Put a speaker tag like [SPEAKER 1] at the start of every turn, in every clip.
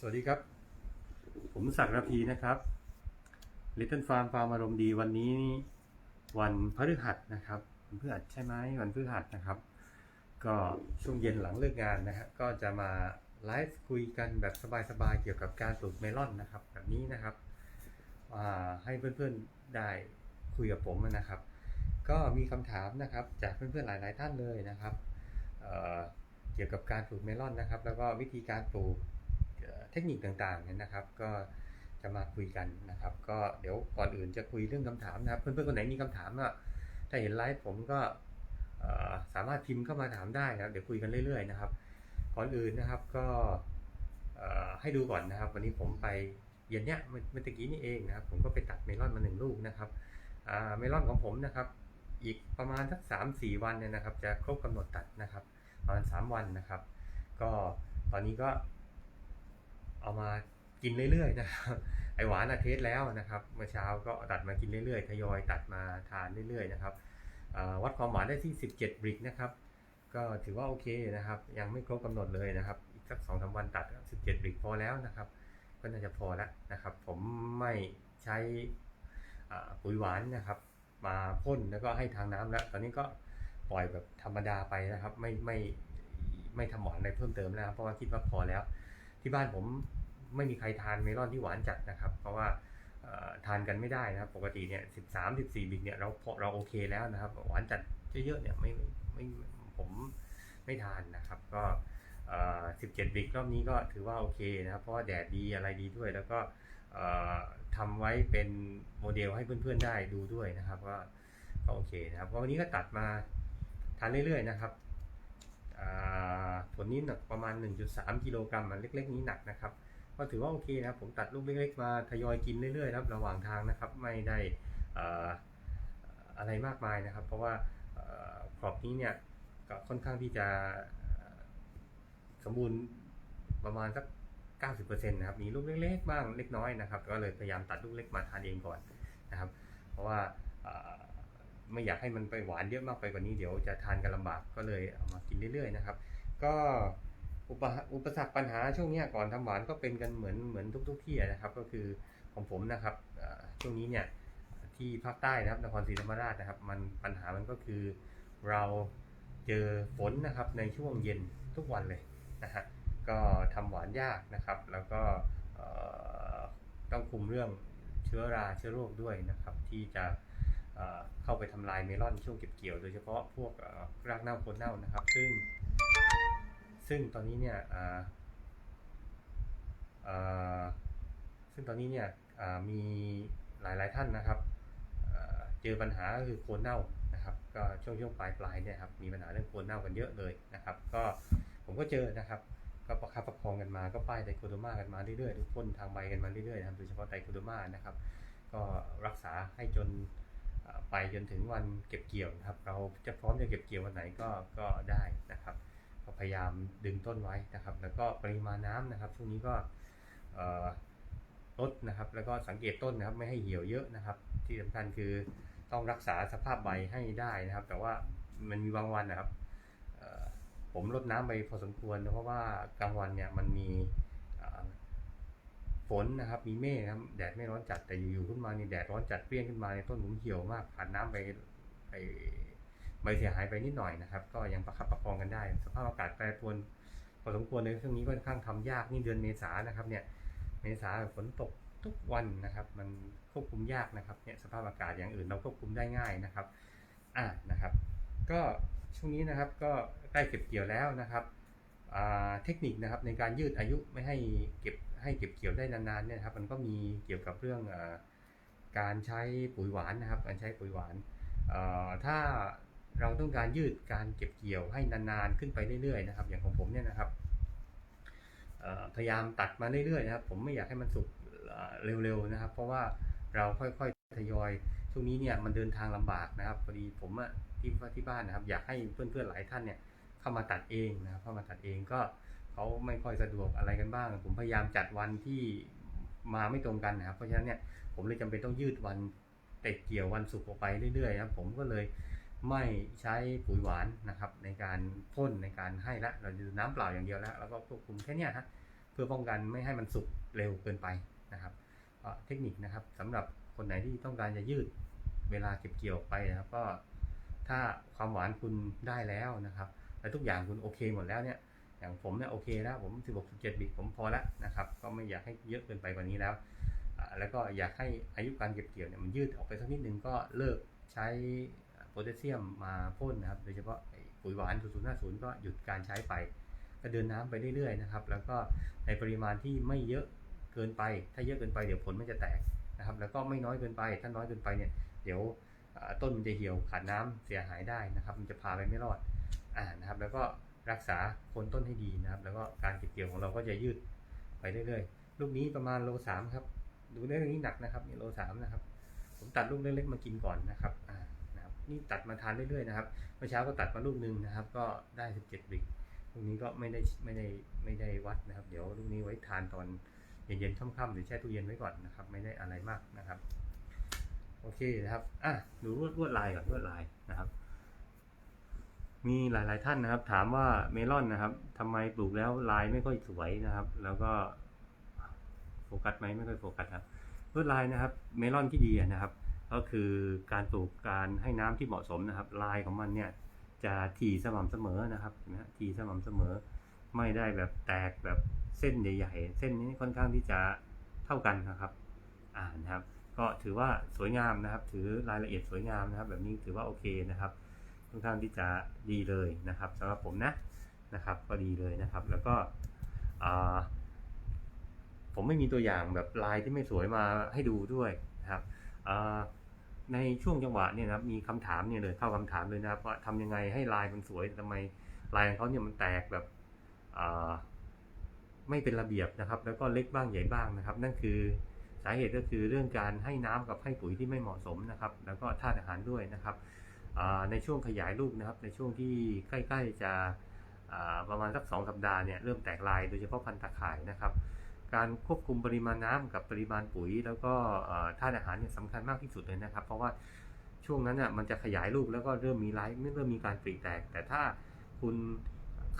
[SPEAKER 1] สวัสดีครับ ผมศักดิ์ระพีนะครับ Little Farm ฟาร์มอารมณ์ดีวันนี้วันพฤหัสนะครับวันพฤหัสใช่ไหมวันพฤหัสนะครับ ก็ช่วงเย็นหลังเลิกงานนะฮะก็จะมาไลฟ์คุยกันแบบสบายๆเกี่ยวกับการปลูกเมลอนนะครับ แบบนี้นะครับให้เพื่อนๆได้คุยกับผมนะครับ ก็มีคำถามนะครับจากเพื่อนๆหลายๆท่านเลยนะครับเเกี่ยวกับการปลูกเมลอนนะครับ แล้วก็วิธีการปลูก เทคนิคต่างๆเนี่ยนะครับ ก็จะมาคุยกันนะครับ ก็เดี๋ยวก่อนอื่นจะคุยเรื่องคำถามนะครับ เพื่อนๆคนไหนมีคำถามก็ถ้าเห็นไลฟ์ผมก็สามารถพิมพ์เข้ามาถามได้นะครับ เดี๋ยวคุยกันเรื่อยๆนะครับ ก่อนอื่นนะครับก็ให้ดูก่อนนะครับ วันนี้ผมไปเย็นเนี้ยเมื่อตะกี้นี่เองนะครับ ผมก็ไปตัดเมลอนมาหนึ่งลูกนะครับเมลอนของผมนะครับ อีกประมาณสักสามสี่วันเนี่ยนะครับ จะครบกำหนดตัดนะครับประมาณสามวันนะครับ ก็ตอนนี้ก็ เอามากินเรื่อยๆนะครับไอหวานอะเทสแล้วนะครับ เมื่อเช้าก็ตัดมากินเรื่อยๆทยอยตัดมาทานเรื่อยๆนะครับวัดความหวานได้ที่ 17บริกนะครับก็ถือว่าโอเคนะครับ ยังไม่ครบกำหนดเลยนะครับ อีกสักสองสาวันตัด 17บริกพอแล้วนะครับ ก็น่าจะพอแล้วนะครับ ผมไม่ใช้อ่ปุ๋ยหวานนะครับ มาพ่นแล้วก็ให้ทางน้ำแล้ว ตอนนี้ก็ปล่อยแบบธรรมดาไปนะครับ ไม่ไม่ไม่ทำหวานอะไรเพิ่มเติมแล้วครับเพราะว่าคิดว่าพอแล้ว ที่บ้านผมไม่มีใครทานเมลอนที่หวานจัดนะครับ เพราะว่าทานกันไม่ได้นะครับ ปกติเนี่ยสิบสามสิบสี่บิกเนี่ยเราพอเราโอเคแล้วนะครับ หวานจัดเยอะๆเนี่ยไม่ไม่ผมไม่ทานนะครับ ก็สิบเจ็ดบิกรอบนี้ก็ถือว่าโอเคนะครับ เพราะว่าแดดดีอะไรดีด้วย แล้วก็เอ่อทำไว้เป็นโมเดลให้เพื่อนๆได้ดูด้วยนะครับ ก็ก็โอเคนะครับวันนี้ก็ตัดมาทานเรื่อยๆนะครับ ผลนี้หนักประมาณ 1.3 กิโลกรัมมันเล็ก ๆ นี้หนักนะครับ ก็ถือว่าโอเคนะครับ ผมตัดลูกเล็ก ๆ มาทยอยกินเรื่อยๆครับระหว่างทางนะครับ ไม่ได้อะไรมากมายนะครับ เพราะว่าเอ่อกรอบนี้เนี่ยก็ค่อนข้างที่จะสมบูรณ์ประมาณสัก 90%นะครับ มีลูกเล็ก ๆ บ้างเล็กน้อยนะครับ ก็เลยพยายามตัดลูกเล็กมาทานเองก่อนนะครับ เพราะว่า ไม่อยากให้มันไปหวานเยอะมากไปกว่านี้เดี๋ยวจะทานกันลำบากก็เลยเอามากินเรื่อยๆนะครับ ก็อุปอุปสรรคปัญหาช่วงนี้ก่อนทำหวานก็เป็นกันเหมือนเหมือนทุก ๆ ที่นะครับ ก็คือของผมนะครับช่วงนี้เนี่ยที่ภาคใต้นะครับนครศรีธรรมราชนะครับ มันปัญหามันก็คือเราเจอฝนนะครับในช่วงเย็นทุกวันเลยนะฮะก็ทำหวานยากนะครับ แล้วก็ต้องคุมเรื่องเชื้อราเชื้อโรคด้วยนะครับ ที่จะ เข้าไปทำลายเมลอนช่วงเก็บเกี่ยว โดยเฉพาะพวกรากเน่าโคนเน่านะครับ ซึ่ง ซึ่งตอนนี้เนี่ยซึ่งตอนนี้เนี่ยอ่ามีหลายท่านนะครับเจอปัญหาก็คือโคนเน่านะครับ ก็ช่วงช่วงปลายปลายเนี่ยครับมีปัญหาเรื่องโคนเน่ากันเยอะเลยนะครับ ก็ผมก็เจอนะครับก็ประคับประคองกันมาก็ป้ายไตโคโดมากันมาเรื่อยๆทุกพ่นทางใบกันมาเรื่อยๆนะครับโดยเฉพาะไตโคโดมานะครับ ก็รักษาให้จน ไปจนถึงวันเก็บเกี่ยวนะครับ เราจะพร้อมจะเก็บเกี่ยววันไหนก็ก็ได้นะครับพยายามดึงต้นไว้นะครับ แล้วก็ปริมาณน้ำนะครับช่วงนี้ก็ลดนะครับ แล้วก็สังเกตต้นนะครับ ไม่ให้เหี่ยวเยอะนะครับ ที่สำคัญคือต้องรักษาสภาพใบให้ได้นะครับ แต่ว่ามันมีบางวันนะครับผมลดน้ำไปพอสมควร เพราะว่ากลางวันเนี่ยมันมี ฝนนะครับ มีเมฆครับแดดไม่ร้อนจัดแต่อยู่ๆขึ้นมานี่แดดร้อนจัดเปรี้ยงขึ้นมาในต้นผมเหี่ยวมากผ่านน้ำไปไปใบเสียหายไปนิดหน่อยนะครับ ก็ยังประคับประคองกันได้ สภาพอากาศแปรปรวนพอสมควรในช่วงนี้ค่อนข้างทำยากนี่เดือนเมษานะครับ เนี่ย เมษาฝนตกทุกวันนะครับ มันควบคุมยากนะครับเนี่ยสภาพอากาศอย่างอื่นเราควบคุมได้ง่ายนะครับ อ่านะครับ ก็ช่วงนี้นะครับก็ใกล้เก็บเกี่ยวแล้วนะครับเทคนิคนะครับในการยืดอายุไม่ให้เก็บ ให้เก็บเกี่ยวได้นานๆเนี่ยครับมันก็มีเกี่ยวกับเรื่องอการใช้ปุ๋ยหวานนะครับ การใช้ปุ๋ยหวานถ้าเราต้องการยืดการเก็บเกี่ยวให้นานๆขึ้นไปเรื่อยๆนะครับ อย่างของผมเนี่ยนะครับพยายามตัดมาเรื่อยๆนะครับ ผมไม่อยากให้มันสุกเร็วๆนะครับ เพราะว่าเราค่อยๆทยอยช่วงนี้เนี่ยมันเดินทางลำบากนะครับพอดีผมอะที่ที่บ้านนะครับ อยากให้เพื่อนๆหลายท่านเนี่ยเข้ามาตัดเองนะครับเข้ามาตัดเองก็ เขาไม่ค่อยสะดวกอะไรกันบ้าง ผมพยายามจัดวันที่มาไม่ตรงกันนะครับ เพราะฉะนั้นเนี่ยผมเลยจำเป็นต้องยืดวันเต็ดเกี่ยววันศุกร์ออกไปเรื่อยๆนะครับผมก็เลยไม่ใช้ปุ๋ยหวานนะครับ ในการพ่นในการให้ละเราจะน้ำเปล่าอย่างเดียวแล้วแล้วก็ควบคุมแค่นี้ฮะพื่อป้องกันไม่ให้มันสุกเร็วเกินไปนะครับเทคนิคนะครับสำหรับคนไหนที่ต้องการจะยืดเวลาเก็บเกี่ยวไปนะครับก็ถ้าความหวานคุณได้แล้วนะครับ และทุกอย่างคุณโอเคหมดแล้วเนี่ย อย่างผมเนี่ยโอเคแล้วผม 16 17 บิกผมพอแล้วนะครับ ก็ไม่อยากให้เยอะเกินไปกว่านี้แล้ว แล้วก็อยากให้อายุการเก็บเกี่ยวเนี่ยมันยืดออกไปสักนิดนึงก็เลิกใช้โพแทสเซียมมาพ่นนะครับ โดยเฉพาะปุ๋ยหวาน 0050 ก็หยุดการใช้ไป ก็เดินน้ำไปเรื่อยๆนะครับ แล้วก็ในปริมาณที่ไม่เยอะเกินไป ถ้าเยอะเกินไปเดี๋ยวผลมันจะแตกนะครับ แล้วก็ไม่น้อยเกินไป ถ้าน้อยเกินไปเนี่ย เดี๋ยวต้นมันจะเหี่ยวขาดน้ำเสียหายได้นะครับ มันจะพาไปไม่รอด อ่า นะครับ แล้วก็ รักษาโคนต้นให้ดีนะครับ แล้วก็การเก็บเกี่ยวของเราก็จะยืดไปเรื่อยๆ ลูกนี้ประมาณโลสามครับ ดูเรื่องนี้หนักนะครับนี่โลสามนะครับ ผมตัดลูกเล็กๆมากินก่อนนะครับอ่านะครับ นี่ตัดมาทานเรื่อยๆนะครับ เมื่อเช้าก็ตัดมาลูกหนึ่งนะครับ ก็ได้17บิกลูกนี้ก็ไม่ได้ไม่ได้ไม่ได้วัดนะครับ เดี๋ยวลูกนี้ไว้ทานตอนเย็นๆค่ำๆหรือแช่ตู้เย็นไว้ก่อนนะครับ ไม่ได้อะไรมากนะครับ โอเคนะครับ อะ ดูลวดลวดลายก่อนลวดลายนะครับ มีหลายๆท่านนะครับ ถามว่าเมลอนนะครับทำไมปลูกแล้วลายไม่ค่อยสวยนะครับ แล้วก็โฟกัสไหมไม่ค่อยโฟกัสครับลวดลายนะครับ เมลอนที่ดีนะครับ ก็คือการปลูกการให้น้ำที่เหมาะสมนะครับ ลายของมันเนี่ยจะถี่สม่ำเสมอนะครับเห็นไหมฮะถี่สม่ำเสมอ ไม่ได้แบบแตกแบบเส้นใหญ่ๆ เส้นนี้ค่อนข้างที่จะเท่ากันนะครับ อ่านะครับ ก็ถือว่าสวยงามนะครับ ถือรายละเอียดสวยงามนะครับ แบบนี้ถือว่าโอเคนะครับ ค่อนข้างที่จะดีเลยนะครับสำหรับผมนะนะครับ ก็ดีเลยนะครับ แล้วก็ผมไม่มีตัวอย่างแบบลายที่ไม่สวยมาให้ดูด้วยนะครับในช่วงจังหวะเนี่ยนะครับมีคำถามเนี่ยเลยเข้าคำถามเลยนะครับว่าทำยังไงให้ลายมันสวยทำไมลายของเขาเนี่ยมันแตกแบบไม่เป็นระเบียบนะครับ แล้วก็เล็กบ้างใหญ่บ้างนะครับ นั่นคือสาเหตุก็คือเรื่องการให้น้ำกับให้ปุ๋ยที่ไม่เหมาะสมนะครับ แล้วก็ธาตุอาหารด้วยนะครับ ในช่วงขยายลูกนะครับ ในช่วงที่ใกล้ๆจะประมาณสักสองสัปดาห์เนี่ยเริ่มแตกลายโดยเฉพาะพันธุ์ตะข่ายนะครับ การควบคุมปริมาณน้ำกับปริมาณปุ๋ย แล้วก็ธาตุอาหารเนี่ยสำคัญมากที่สุดเลยนะครับ เพราะว่าช่วงนั้นน่ะมันจะขยายลูกแล้วก็เริ่มมีลายเริ่มมีการปริแตก แต่ถ้าคุณ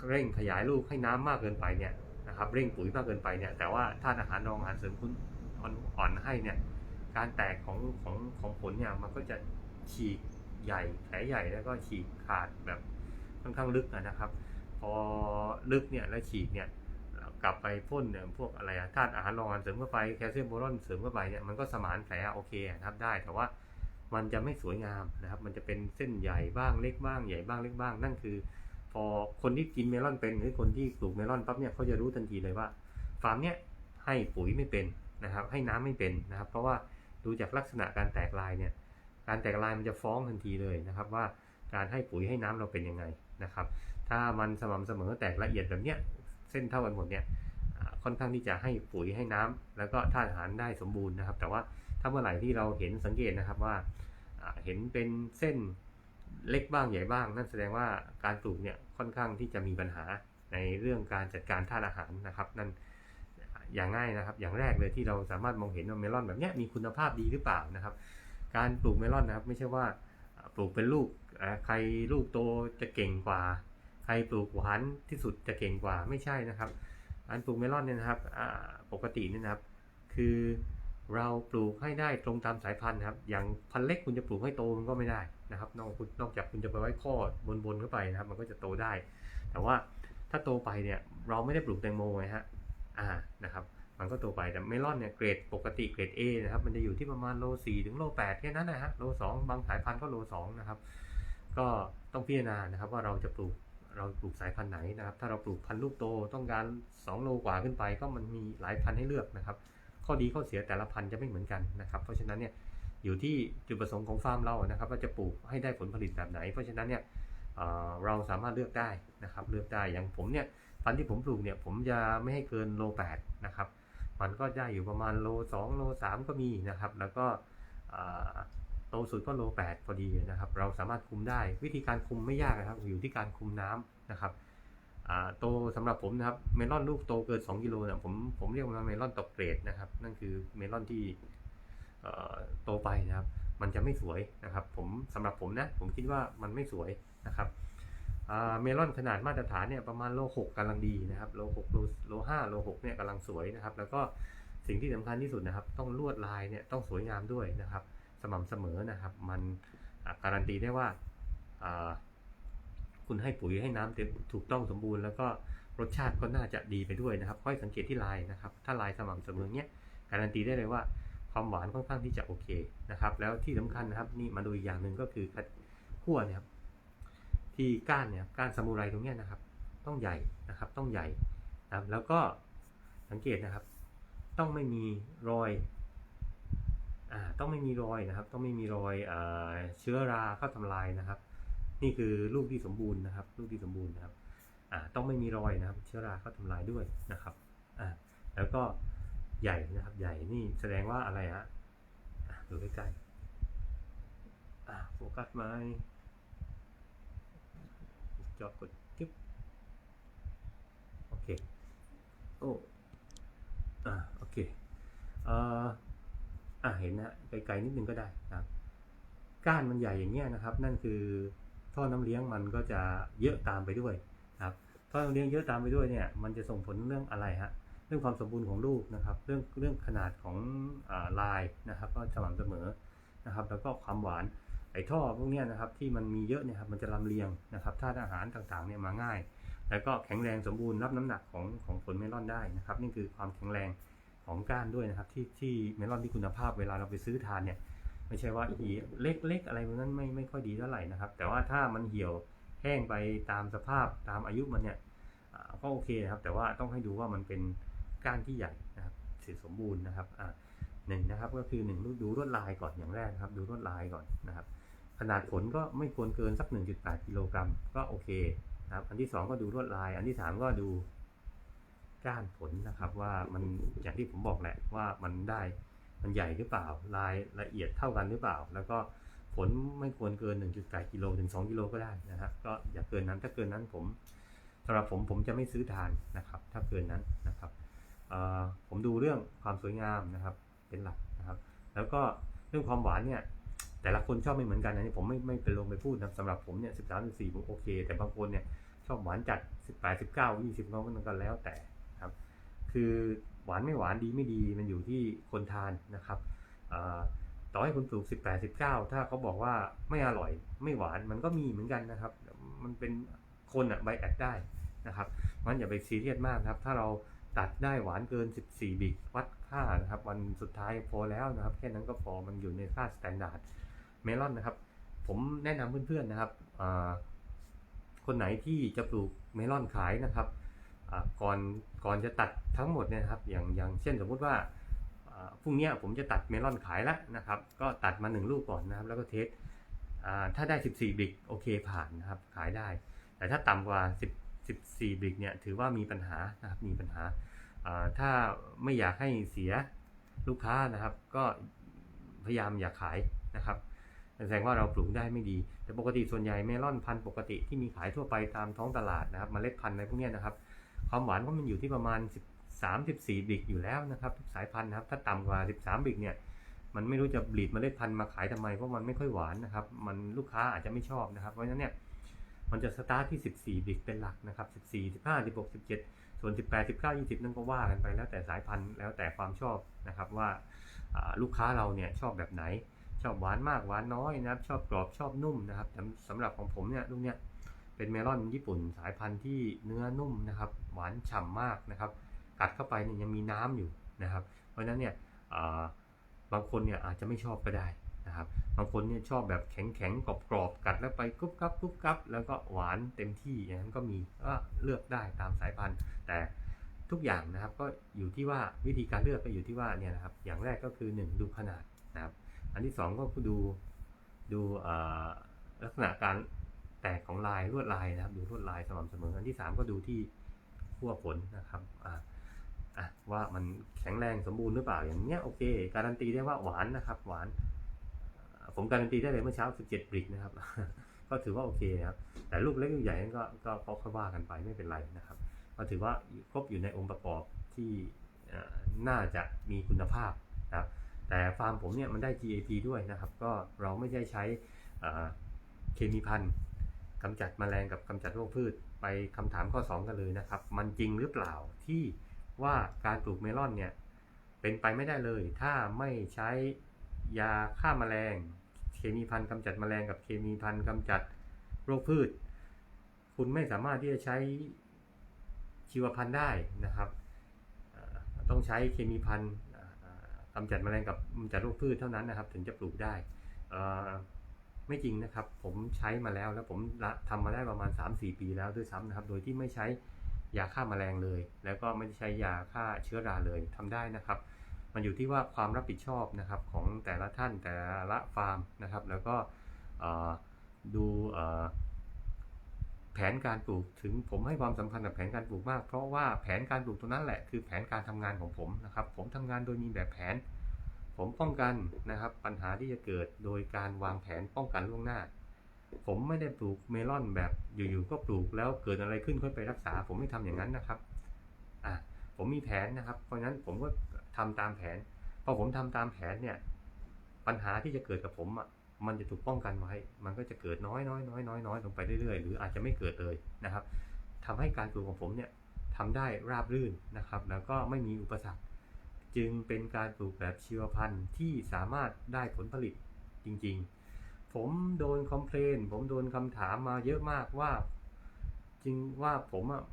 [SPEAKER 1] เร่งขยายลูกให้น้ำมากเกินไปเนี่ยนะครับเร่งปุ๋ยมากเกินไปเนี่ยแต่ว่าธาตุอาหารรองอาหารเสริมคุณอ่อนให้เนี่ยการแตกของของของผลเนี่ยมันก็จะฉีก ใหญ่แผลใหญ่แล้วก็ฉีกขาดแบบค่อนข้างลึกนะครับ พอลึกเนี่ยแล้วฉีกเนี่ยกลับไปพ่นเนี่ยพวกอะไรธาตุอาหารรองอาหารเสริมเข้าไปแคลเซียมโบรอนเสริมเข้าไปเนี่ยมันก็สมานแผลโอเคนะครับได้แต่ว่ามันจะไม่สวยงามนะครับ มันจะเป็นเส้นใหญ่บ้างเล็กบ้างใหญ่บ้างเล็กบ้าง นั่นคือ พอคนที่กินเมลอนเป็นหรือคนที่ปลูกเมลอนปั๊บเนี่ยเขาจะรู้ทันทีเลยว่าฟาร์มเนี่ยให้ปุ๋ยไม่เป็นนะครับ ให้น้ำไม่เป็นนะครับ เพราะว่าดูจากลักษณะการแตกลายเนี่ย การแตกลายมันจะฟ้องทันทีเลยนะครับว่าการให้ปุ๋ยให้น้ำเราเป็นยังไงนะครับ ถ้ามันสม่ำเสมอแตกละเอียดแบบเนี้ยเส้นเท่ากันหมดเนี่ยค่อนข้างที่จะให้ปุ๋ยให้น้ำแล้วก็ธาตุอาหารได้สมบูรณ์นะครับ แต่ว่าถ้าเมื่อไหร่ที่เราเห็นสังเกตนะครับว่าเห็นเป็นเส้นเล็กบ้างใหญ่บ้าง นั่นแสดงว่าการปลูกเนี่ยค่อนข้างที่จะมีปัญหาในเรื่องการจัดการธาตุอาหารนะครับ นั่นอย่างง่ายนะครับ อย่างแรกเลยที่เราสามารถมองเห็นว่าเมลอนแบบนี้มีคุณภาพดีหรือเปล่านะครับ การปลูกเมลอนนะครับ ไม่ใช่ว่าปลูกเป็นลูกใครลูกโตจะเก่งกว่า ใครปลูกหวานที่สุดจะเก่งกว่าไม่ใช่นะครับการปลูกเมลอนเนี่ยนะครับปกติเนี่ยนะครับ คือเราปลูกให้ได้ตรงตามสายพันธุ์ครับ อย่างพันธุ์เล็กคุณจะปลูกให้โตมันก็ไม่ได้นะครับ นอกนอกจากคุณจะไปไว้ข้อบนๆเข้าไปนะครับ มันก็จะโตได้ แต่ว่าถ้าโตไปเนี่ยเราไม่ได้ปลูกแตงโมไงฮะอ่านะครับ มันก็โตไปแต่เมลอนเนี่ยเกรดปกติเกรด A นะครับ มันจะอยู่ที่ประมาณโล4ถึงโล8แค่นั้นนะฮะโล2บางสายพันธุ์ก็โล2นะครับ ก็ต้องพิจารณานะครับว่าเราจะปลูกเราปลูกสายพันธุ์ไหนนะครับ ถ้าเราปลูกพันธุ์ลูกโตต้องการ 2 โลกว่าขึ้นไป ก็มันมีหลายพันธุ์ให้เลือกนะครับ ข้อดีข้อเสียแต่ละพันธุ์จะไม่เหมือนกันนะครับ เพราะฉะนั้นเนี่ยอยู่ที่จุดประสงค์ของฟาร์มเรานะครับว่าจะปลูกให้ได้ผลผลิตแบบไหน เพราะฉะนั้นเนี่ยเเราสามารถเลือกได้นะครับ เลือกได้อย่างผมเนี่ยพันธุ์ที่ผมปลูกเนี่ยผมจะไม่ให้เกินโล8นะครับ มันก็ได้อยู่ประมาณโล2โล3ก็มีนะครับ แล้วก็โตสุดก็โล8พอดีนะครับ เราสามารถคุมได้วิธีการคุมไม่ยากนะครับ อยู่ที่การคุมน้ำนะครับโตสำหรับผมนะครับเมลอนลูกโตเกิน2กิโลเนี่ยผมผมเรียกว่าเมลอนตกเกรดนะครับ นั่นคือเมลอนที่โตไปนะครับ มันจะไม่สวยนะครับ ผมสำหรับผมนะผมคิดว่ามันไม่สวยนะครับ เมลอนขนาดมาตรฐานเนี่ยประมาณโลหกกำลังดีนะครับโลหกโลโลห้าโลหกเนี่ยกำลังสวยนะครับ แล้วก็สิ่งที่สำคัญที่สุดนะครับ ต้องลวดลายเนี่ยต้องสวยงามด้วยนะครับ สม่ำเสมอนะครับ มันการันตีได้ว่าคุณให้ปุ๋ยให้น้ำเต็มถูกต้องสมบูรณ์ แล้วก็รสชาติก็น่าจะดีไปด้วยนะครับ ค่อยสังเกตที่ลายนะครับ ถ้าลายสม่ำเสมอเนี่ยการันตีได้เลยว่าความหวานค่อนข้างที่จะโอเคนะครับ แล้วที่สำคัญนะครับนี่มาดูอีกอย่างหนึ่งก็คือขั้วเนี่ยครับ ที่ก้านเนี่ยก้านซามูไรตรงเนี้ยนะครับ ต้องใหญ่นะครับต้องใหญ่นะครับแล้วก็สังเกตนะครับ ต้องไม่มีรอยอ่าต้องไม่มีรอยนะครับ ต้องไม่มีรอยเอ่อเชื้อราเข้าทำลายนะครับ นี่คือลูกที่สมบูรณ์นะครับ ลูกที่สมบูรณ์นะครับอ่าต้องไม่มีรอยนะครับ เชื้อราเข้าทำลายด้วยนะครับอ่าแล้วก็ใหญ่นะครับ ใหญ่นี่แสดงว่าอะไรฮะอะดูใกล้ๆอ่าโฟกัสไหม จอกดจึ๊บโอเคโอ้อ่าโอเคอ่ออ่าเห็นนะไกลๆนิดนึงก็ได้นะครับก้านมันใหญ่อย่างเงี้ยนะครับ นั่นคือท่อน้ำเลี้ยงมันก็จะเยอะตามไปด้วยครับท่อน้ำเลี้ยงเยอะตามไปด้วยเนี่ยมันจะส่งผลเรื่องอะไรฮะเรื่องความสมบูรณ์ของลูกนะครับ เรื่องเรื่องขนาดของอลายนะครับ ก็สม่ำเสมอนะครับ แล้วก็ความหวาน ไอ้ท่อพวกนี้นะครับที่มันมีเยอะเนี่ยครับมันจะลำเลียงนะครับธาตุอาหารต่างๆเนี่ยมาง่าย แล้วก็แข็งแรงสมบูรณ์รับน้ำหนักของของผลเมลอนได้นะครับ นี่คือความแข็งแรงของก้านด้วยนะครับ ที่ที่เมลอนที่คุณภาพเวลาเราไปซื้อทานเนี่ยไม่ใช่ว่าอีเล็กๆอะไรพวกนั้นไม่ไม่ค่อยดีเท่าไหร่นะครับ แต่ว่าถ้ามันเหี่ยวแห้งไปตามสภาพตามอายุมันเนี่ยก็โอเคนะครับ แต่ว่าต้องให้ดูว่ามันเป็นก้านที่ใหญ่นะครับเสร็จสมบูรณ์นะครับอ่าหนึ่งนะครับก็คือหนึ่งดูลวดลายก่อนอย่างแรกนะครับ ดูลวดลายก่อนนะครับ ขนาดผลก็ไม่ควรเกินสัก 1.8 กิโลกรัม ก็โอเคนะครับ อันที่ 2 ก็ดูลวดลาย อันที่ 3 ก็ดูก้านผลนะครับว่ามันอย่างที่ผมบอกแหละว่ามันได้มันใหญ่หรือเปล่า ลายละเอียดเท่ากันหรือเปล่า แล้วก็ผลไม่ควรเกิน 1.8 กิโลถึง 2 กิโลก็ได้นะครับ ก็อย่าเกินนั้นถ้าเกินนั้นผมสำหรับผมผมจะไม่ซื้อทานนะครับ ถ้าเกินนั้นนะครับผมดูเรื่องความสวยงามนะครับเป็นหลักนะครับ แล้วก็เรื่องความหวานเนี่ย แต่ละคนชอบไม่เหมือนกันนะนี่ผมไม่ไม่เป็นลงไปพูดนะสำหรับผมเนี่ยสิบสามสิบสี่ผมโอเค แต่บางคนเนี่ยชอบหวานจัดสิบแปดสิบเก้ายี่สิบเขาก็แล้วแต่ครับ คือหวานไม่หวานดีไม่ดีมันอยู่ที่คนทานนะครับต่อให้คุณปลูกสิบแปดสิบเก้าถ้าเขาบอกว่าไม่อร่อยไม่หวานมันก็มีเหมือนกันนะครับ มันเป็นคนอะใบแอดได้นะครับมันอย่าไปซีเรียสมากครับ ถ้าเราตัดได้หวานเกิน 14 บิกวัดค่านะครับ วันสุดท้ายพอแล้วนะครับ แค่นั้นก็พอมันอยู่ในค่าสแตนดาร์ด เมลอนนะครับ ผมแนะนำเพื่อนๆนะครับ คนไหนที่จะปลูกเมลอนขายนะครับก่อนก่อนจะตัดทั้งหมดเนี่ยนะครับ อย่างอย่างเช่นสมมุติว่าพรุ่งนี้ผมจะตัดเมลอนขายแล้วนะครับ ก็ตัดมาหนึ่งลูกก่อนนะครับ แล้วก็เทสถ้าได้ 14บิกโอเคผ่านนะครับ ขายได้ แต่ถ้าต่ำกว่า 10 14บิกเนี่ยถือว่ามีปัญหานะครับมีปัญหา ถ้าไม่อยากให้เสียลูกค้านะครับ ก็พยายามอย่าขายนะครับ แสดงว่าเราปลูกได้ไม่ดี แต่ปกติส่วนใหญ่เมลอนพันธุ์ปกติที่มีขายทั่วไปตามท้องตลาดนะครับมเมล็ดพันธุ์อะไรพวกนี้นะครับ ความหวานก็มันอยู่ที่ประมาณ 13 14 บิกอยู่แล้วนะครับทุกสายพันธุ์นะครับถ้าต่ำกว่า 13 บิกเนี่ยมันไม่รู้จะบลีดเมล็ดพันธุ์มาขายทำไมเพราะมันไม่ค่อยหวานนะครับ มันลูกค้าอาจจะไม่ชอบนะครับ เพราะฉะนั้นเนี่ยมันจะสตาร์ทที่ 14 บิกเป็นหลักนะครับ 14 15 16 17 ส่วน 18 19 20 นั่นก็ว่ากันไปแล้วแต่สายพันธุ์แล้วแต่ความชอบนะครับว่าอ่าลูกค้าเราเนี่ยชอบแบบไหน ชอบหวานมากหวานน้อยนะครับ ชอบกรอบชอบนุ่มนะครับแต่สำหรับของผมเนี่ยลูกเนี้ยเป็นเมลอนญี่ปุ่นสายพันธุ์ที่เนื้อนุ่มนะครับ หวานฉ่ำมากนะครับ กัดเข้าไปเนี่ยยังมีน้ำอยู่นะครับ เพราะฉะนั้นเนี่ยบางคนเนี่ยอาจจะไม่ชอบก็ได้นะครับ บางคนเนี่ยชอบแบบแข็งแข็งกรอบกรอบกัดแล้วไปกรุบกรับกรุบกรับแล้วก็หวานเต็มที่อย่างนั้นก็มีก็เลือกได้ตามสายพันธุ์ แต่ทุกอย่างนะครับก็อยู่ที่ว่าวิธีการเลือกก็อยู่ที่ว่าเนี่ยนะครับอย่างแรกก็คือหนึ่งดูขนาดนะครับ อันที่สองก็ดูดูลักษณะการแตกของลายลวดลายนะครับ ดูลวดลายสม่ำเสมอ อันที่สามก็ดูที่ขั้วผลนะครับอ่าอะว่ามันแข็งแรงสมบูรณ์หรือเปล่าอย่างเนี้ยโอเค การันตีได้ว่าหวานนะครับ หวาน ผมการันตีได้เลยเมื่อเช้า 17บริกนะครับ ก็ถือว่าโอเคนะครับ แต่ลูกเล็กลูกใหญ่นั้นก็ก็ก็ค่อยว่ากันไปไม่เป็นไรนะครับ ก็ถือว่าครบอยู่ในองค์ประกอบที่น่าจะมีคุณภาพนะครับ แต่ฟาร์มผมเนี่ยมันได้ GAP ด้วยนะครับ ก็เราไม่ได้ใช้เคมีพันธุ์กำจัดแมลงกับกำจัดโรคพืช ไปคำถามข้อ 2 กันเลยนะครับ มันจริงหรือเปล่าที่ว่าการปลูกเมลอนเนี่ยเป็นไปไม่ได้เลย ถ้าไม่ใช้ยาฆ่าแมลง เคมีพันธุ์กำจัดแมลงกับเคมีพันธุ์กำจัดโรคพืช คุณไม่สามารถที่จะใช้ชีวพันธุ์ได้นะครับ ต้องใช้เคมีพันธุ์ กำจัดแมลงกับกำจัดโรคพืชเท่านั้นนะครับ ถึงจะปลูกได้ไม่จริงนะครับ ผมใช้มาแล้วแล้วผมละทำมาได้ประมาณ 3-4 ปีแล้วด้วยซ้ำนะครับ โดยที่ไม่ใช้ยาฆ่าแมลงเลย แล้วก็ไม่ได้ใช้ยาฆ่าเชื้อราเลยทำได้นะครับ มันอยู่ที่ว่าความรับผิดชอบนะครับของแต่ละท่านแต่ละฟาร์มนะครับ แล้วก็ดู ผนการปลูกถึงผมให้ความสำคัญกับแผนการปลูกมาก เพราะว่าแผนการปลูกตัวนั้นแหละคือแผนการทำงานของผมนะครับ ผมทำงานโดยมีแบบแผน ผมป้องกันนะครับ ปัญหาที่จะเกิดโดยการวางแผนป้องกันล่วงหน้า ผมไม่ได้ปลูกเมลอนแบบอยู่ๆก็ปลูกแล้วเกิดอะไรขึ้นค่อยไปรักษา ผมไม่ทำอย่างนั้นนะครับอะผมมีแผนนะครับ เพราะฉะนั้นผมก็ทำตามแผนพอผมทำตามแผนเนี่ยปัญหาที่จะเกิดกับผมอะ มันจะถูกป้องกันไว้ มันก็จะเกิดน้อยน้อยน้อยน้อยน้อยลงไปเรื่อยๆ หรืออาจจะไม่เกิดเลยนะครับทำให้การปลูกของผมเนี่ยทำได้ราบรื่นนะครับ แล้วก็ไม่มีอุปสรรค จึงเป็นการปลูกแบบชีวพันธุ์ที่สามารถได้ผลผลิตจริงๆ ผมโดนคอมเพลนผมโดนคำถามมาเยอะมากว่าจริงว่าผมอะ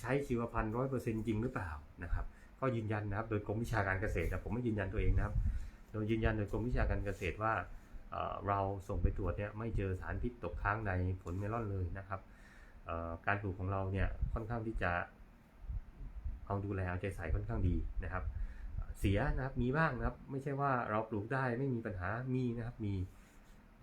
[SPEAKER 1] ใช้ชีวพันธุ์ร้อยเปอร์เซ็นจริงหรือเปล่านะครับ ก็ยืนยันนะครับ โดยกรมวิชาการเกษตรแต่ผมไม่ยืนยันตัวเองนะครับ โดยยืนยันโดยกรมวิชาการเกษตรว่าเราส่งไปตรวจเนี่ยไม่เจอสารพิษตกค้างในผลเมลอนเลยนะครับการปลูกของเราเนี่ยค่อนข้างที่จะเอาดูแลเอาใจใส่ค่อนข้างดีนะครับ เสียนะครับมีบ้างนะครับ ไม่ใช่ว่าเราปลูกได้ไม่มีปัญหามีนะครับมี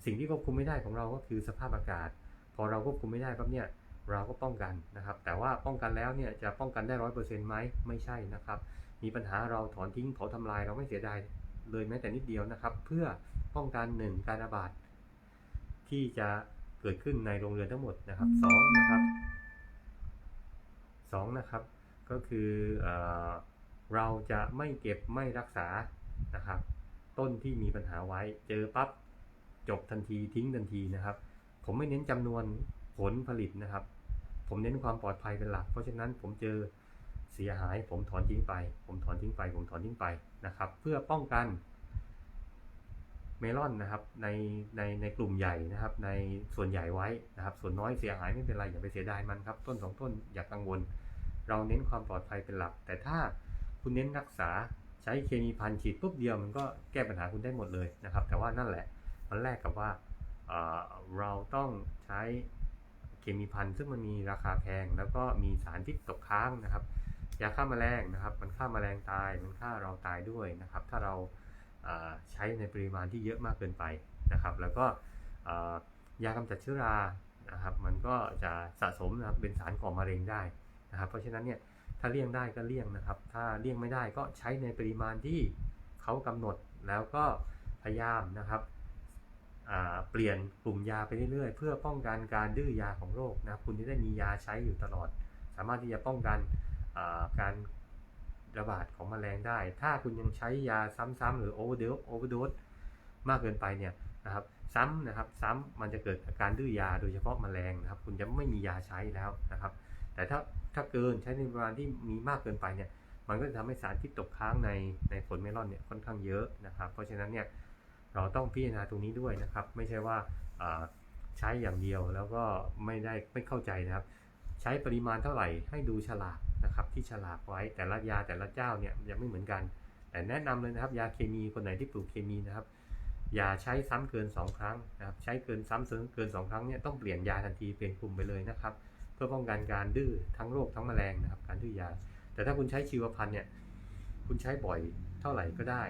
[SPEAKER 1] สิ่งที่ควบคุมไม่ได้ของเราก็คือสภาพอากาศ พอเราควบคุมไม่ได้ปั๊บเนี่ยเราก็ป้องกันนะครับ แต่ว่าป้องกันแล้วเนี่ยจะป้องกันได้ร้อยเปอร์เซ็นต์ไหมไม่ใช่นะครับ มีปัญหาเราถอนทิ้งเผาทำลายเราไม่เสียดาย เลยแม้แต่นิดเดียวนะครับ เพื่อป้องกันหนึ่งการระบาดที่จะเกิดขึ้นในโรงเรือนทั้งหมดนะครับสองนะครับสองนะครับ ก็คือเออเราจะไม่เก็บไม่รักษานะครับ ต้นที่มีปัญหาไว้ เจอปั๊บจบทันทีทิ้งทันทีนะครับ ผมไม่เน้นจำนวนผลผลิตนะครับ ผมเน้นความปลอดภัยเป็นหลัก เพราะฉะนั้นผมเจอ เสียหาย ผมถอนทิ้งไป ผมถอนทิ้งไป ผมถอนทิ้งไปนะครับ เพื่อป้องกันเมลอนนะครับในในในกลุ่มใหญ่นะครับ ในส่วนใหญ่ไว้นะครับ ส่วนน้อยเสียหายไม่เป็นไรอย่าไปเสียดายมันครับ ต้นสองต้นอย่ากังวล เราเน้นความปลอดภัยเป็นหลัก แต่ถ้าคุณเน้นรักษาใช้เคมีพันฉีดปุ๊บเดียวมันก็แก้ปัญหาคุณได้หมดเลยนะครับ แต่ว่านั่นแหละมันแลกกับว่าเราต้องใช้เคมีพันซึ่งมันมีราคาแพง แล้วก็มีสารพิษตกค้างนะครับ ยาฆ่าแมลงนะครับ มันฆ่าแมลงตาย มันฆ่าเราตายด้วยนะครับ ถ้าเราใช้ในปริมาณที่เยอะมากเกินไปนะครับ แล้วก็ยากำจัดเชื้อรานะครับ มันก็จะสะสมนะครับเป็นสารก่อมะเร็งได้นะครับ เพราะฉะนั้นเนี่ยถ้าเลี่ยงได้ก็เลี่ยงนะครับ ถ้าเลี่ยงไม่ได้ก็ใช้ในปริมาณที่เขากำหนดแล้วก็พยายามนะครับเปลี่ยนกลุ่มยาไปเรื่อยๆ เพื่อป้องกันการดื้อยาของโรคนะค,คุณจะได้มียาใช้อยู่ตลอด สามารถที่จะป้องกัน การระบาดของแมลงได้ ถ้าคุณยังใช้ยาซ้ำๆหรือโอเวอร์เดโอเวอร์โดสมากเกินไปเนี่ยนะครับซ้ำนะครับซ้ำมันจะเกิดอาการดื้อยาโดยเฉพาะแมลงนะครับ คุณจะไม่มียาใช้แล้วนะครับ แต่ถ้าถ้าเกินใช้ในปริมาณที่มีมากเกินไปเนี่ยมันก็จะทำให้สารพิษตกค้างในในผลเมลอนเนี่ยค่อนข้างเยอะนะครับ เพราะฉะนั้นเนี่ยเราต้องพิจารณาตรงนี้ด้วยนะครับ ไม่ใช่ว่าใช้อย่างเดียวแล้วก็ไม่ได้ไม่เข้าใจนะครับ ใช้ปริมาณเท่าไหร่ให้ดูฉลากนะครับที่ฉลากไว้แต่ละยาแต่ละเจ้าเนี่ยยังไม่เหมือนกัน แต่แนะนำเลยนะครับ ยาเคมีคนไหนที่ปลูกเคมีนะครับ อย่าใช้ซ้ำเกิน 2 ครั้งนะครับใช้เกินซ้ำเกิน 2 ครั้งเนี่ยต้องเปลี่ยนยาทันทีเปลี่ยนกลุ่มไปเลยนะครับ เพื่อป้องกันการดื้อทั้งโรคทั้งแมลงนะครับ การดื้อยา แต่ถ้าคุณใช้ชีวพันธุ์เนี่ยคุณใช้บ่อยเท่าไหร่ก็ได้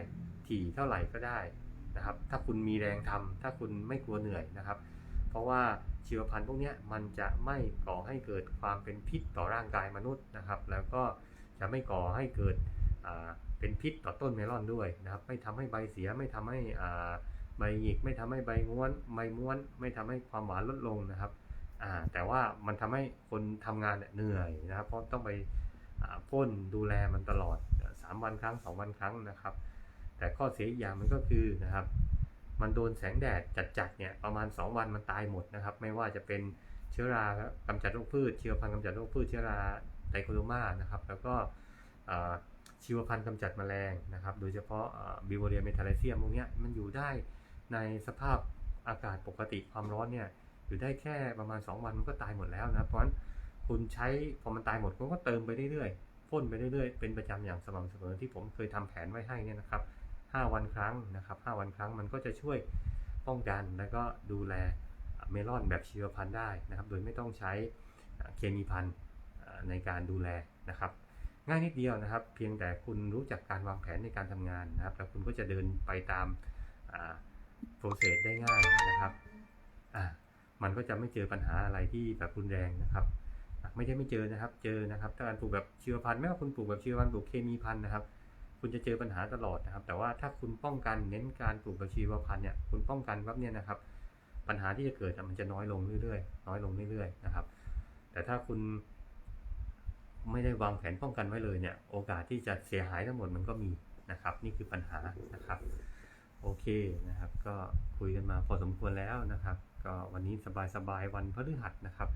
[SPEAKER 1] ถี่เท่าไหร่ก็ได้นะครับ ถ้าคุณมีแรงทำถ้าคุณไม่กลัวเหนื่อยนะครับ เพราะว่าชีวพันธุ์พวกนี้มันจะไม่ก่อให้เกิดความเป็นพิษต่อร่างกายมนุษย์นะครับ แล้วก็จะไม่ก่อให้เกิดเป็นพิษต่อต้นเมลอนด้วยนะครับ ไม่ทำให้ใบเสียไม่ทำให้ใบหงิกไม่ทำให้ใบม้วนใบม้วน ไม่ทำให้ความหวานลดลงนะครับแต่ว่ามันทำให้คนทำงานเนี่ยเหนื่อยนะครับ เพราะต้องไปพ่นดูแลมันตลอดสามวันครั้งสองวันครั้งนะครับ แต่ข้อเสียอีกอย่างมันก็คือนะครับ มันโดนแสงแดดจัดๆเนี่ยประมาณ 2 วันมันตายหมดนะครับ ไม่ว่าจะเป็นเชื้อรากำจัดโรคพืชเชื้อพันธุ์กำจัดโรคพืชเชื้อราไตโคโดมานะครับ แล้วก็เอ่อชีวพันธุ์กำจัดแมลงนะครับ โดยเฉพาะบิวเรียเมทาเลเซียมพวกเนี้ยมันอยู่ได้ในสภาพอากาศปกติความร้อนเนี่ยอยู่ได้แค่ประมาณ 2 วันมันก็ตายหมดแล้วนะเพราะฉะนั้นคุณใช้พอมันตายหมดคุณก็เติมไปเรื่อยๆพ่นไปเรื่อยๆเป็นประจำอย่างสม่ำเสมอที่ผมเคยทำแผนไว้ให้เนี่ยนะครับ 5 วันครั้งนะครับ 5 วันครั้งมันก็จะช่วยป้องกันแล้วก็ดูแลเมลอนแบบชีวพันธุ์ได้นะครับ โดยไม่ต้องใช้เคมีพันธุ์ในการดูแลนะครับ ง่ายนิดเดียวนะครับ เพียงแต่คุณรู้จักการวางแผนในการทำงานนะครับ แล้วคุณก็จะเดินไปตามโปรเซสได้ง่ายนะครับมันก็จะไม่เจอปัญหาอะไรที่แบบรุนแรงนะครับไม่ใช่ไม่เจอนะครับ เจอนะครับถ้าการปลูกแบบชีวพันธุ์ไม่ว่าคุณปลูกแบบชีวพันธุ์ปลูกเคมีพันธุ์นะครับ คุณจะเจอปัญหาตลอดนะครับ แต่ว่าถ้าคุณป้องกันเน้นการปลูกแบบชีวพันธุ์เนี่ยคุณป้องกันปั๊บเนี่ยนะครับ ปัญหาที่จะเกิดมันจะน้อยลงเรื่อยๆ น้อยลงเรื่อยๆนะครับ แต่ถ้าคุณไม่ได้วางแผนป้องกันไว้เลยเนี่ย โอกาสที่จะเสียหายทั้งหมดมันก็มีนะครับ นี่คือปัญหานะครับ โอเคนะครับ ก็คุยกันมาพอสมควรแล้วนะครับ ก็วันนี้สบายๆวันพฤหัสนะครับ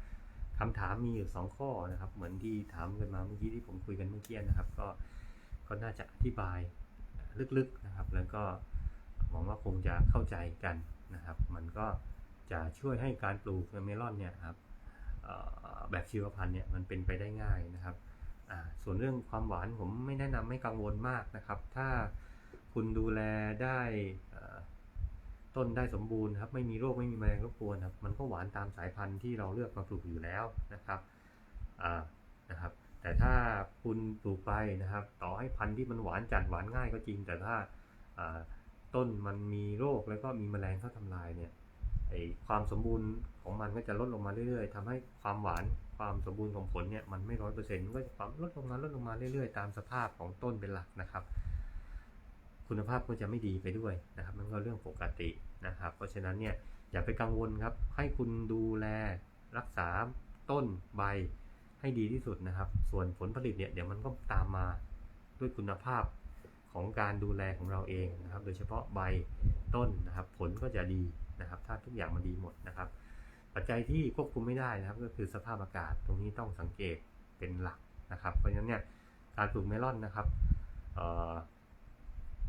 [SPEAKER 1] คำถามมีอยู่สองข้อนะครับ เหมือนที่ถามกันมาเมื่อกี้ที่ผมคุยกันเมื่อกี้นะครับ ก็ ก็น่าจะอธิบายลึกๆนะครับ แล้วก็หวังว่าคงจะเข้าใจกันนะครับ มันก็จะช่วยให้การปลูกเมลอนเนี่ยครับแบบชีวพันธุ์เนี่ยมันเป็นไปได้ง่ายนะครับ ส่วนเรื่องความหวานผมไม่แนะนำไม่กังวลมากนะครับ ถ้าคุณดูแลได้ต้นได้สมบูรณ์ครับไม่มีโรคไม่มีแมลงรบกวนครับมันก็หวานตามสายพันธุ์ที่เราเลือกมาปลูกอยู่แล้วนะครับนะครับ แต่ถ้าคุณปลูกไปนะครับ ต่อให้พันธุ์ที่มันหวานจัดหวานง่ายก็จริง แต่ถ้าต้นมันมีโรคแล้วก็มีแมลงเข้าทำลายเนี่ยไอความสมบูรณ์ของมันก็จะลดลงมาเรื่อยๆทำให้ความหวานความสมบูรณ์ของผลเนี่ยมันไม่ร้อยเปอร์เซ็นต์ก็จะลดลงมาลดลงมาเรื่อยๆ ตามสภาพของต้นเป็นหลักนะครับ คุณภาพก็จะไม่ดีไปด้วยนะครับ มันก็เรื่องปกตินะครับ เพราะฉะนั้นเนี่ยอย่าไปกังวลครับให้คุณดูแลรักษาต้นใบ ให้ดีที่สุดนะครับ ส่วนผลผลิตเนี่ยเดี๋ยวมันก็ตามมาด้วยคุณภาพของการดูแลของเราเองนะครับ โดยเฉพาะใบต้นนะครับ ผลก็จะดีนะครับ ถ้าทุกอย่างมันดีหมดนะครับ ปัจจัยที่ควบคุมไม่ได้นะครับ ก็คือสภาพอากาศตรงนี้ต้องสังเกตเป็นหลักนะครับ เพราะฉะนั้นเนี่ยการปลูกเมลอนนะครับเ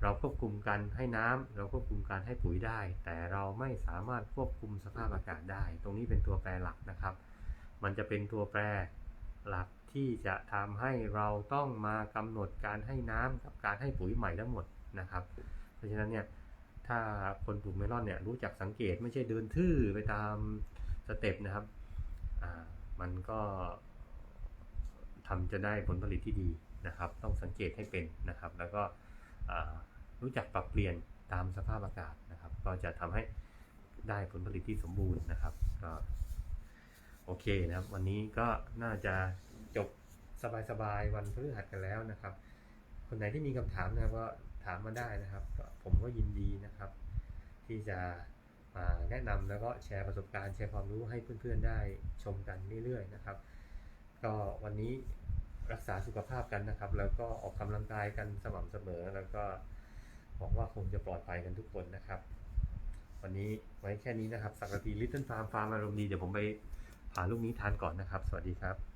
[SPEAKER 1] เราควบคุมการให้น้ำเราควบคุมการให้ปุ๋ยได้ แต่เราไม่สามารถควบคุมสภาพอากาศได้ ตรงนี้เป็นตัวแปรหลักนะครับ มันจะเป็นตัวแปร หลักที่จะทำให้เราต้องมากำหนดการให้น้ำกับการให้ปุ๋ยใหม่ทั้งหมดนะครับ เพราะฉะนั้นเนี่ยถ้าคนปลูกเมลอนเนี่ยรู้จักสังเกตไม่ใช่เดินทื่อไปตามสเต็ปนะครับอ่ามันก็ทำจะได้ผลผลิตที่ดีนะครับ ต้องสังเกตให้เป็นนะครับ แล้วก็รู้จักปรับเปลี่ยนตามสภาพอากาศนะครับ ก็จะทำให้ได้ผลผลิตที่สมบูรณ์นะครับก็ โอเคนะครับ วันนี้ก็น่าจะจบสบายๆวันพฤหัสกันแล้วนะครับ คนไหนที่มีคำถามนะครับก็ถามมาได้นะครับ ผมก็ยินดีนะครับ ที่จะมาแนะนำแล้วก็แชร์ประสบการณ์แชร์ความรู้ให้เพื่อนๆได้ชมกันเรื่อยๆนะครับ ก็วันนี้รักษาสุขภาพกันนะครับ แล้วก็ออกกำลังกายกันสม่ำเสมอ แล้วก็หวังว่าคงจะปลอดภัยกันทุกคนนะครับ วันนี้ไว้แค่นี้นะครับสักทีลิตเติ้ลฟาร์มฟาร์มอารมณ์ดีเดี๋ยวผมไป ลูกนี้ทานก่อนนะครับ สวัสดีครับ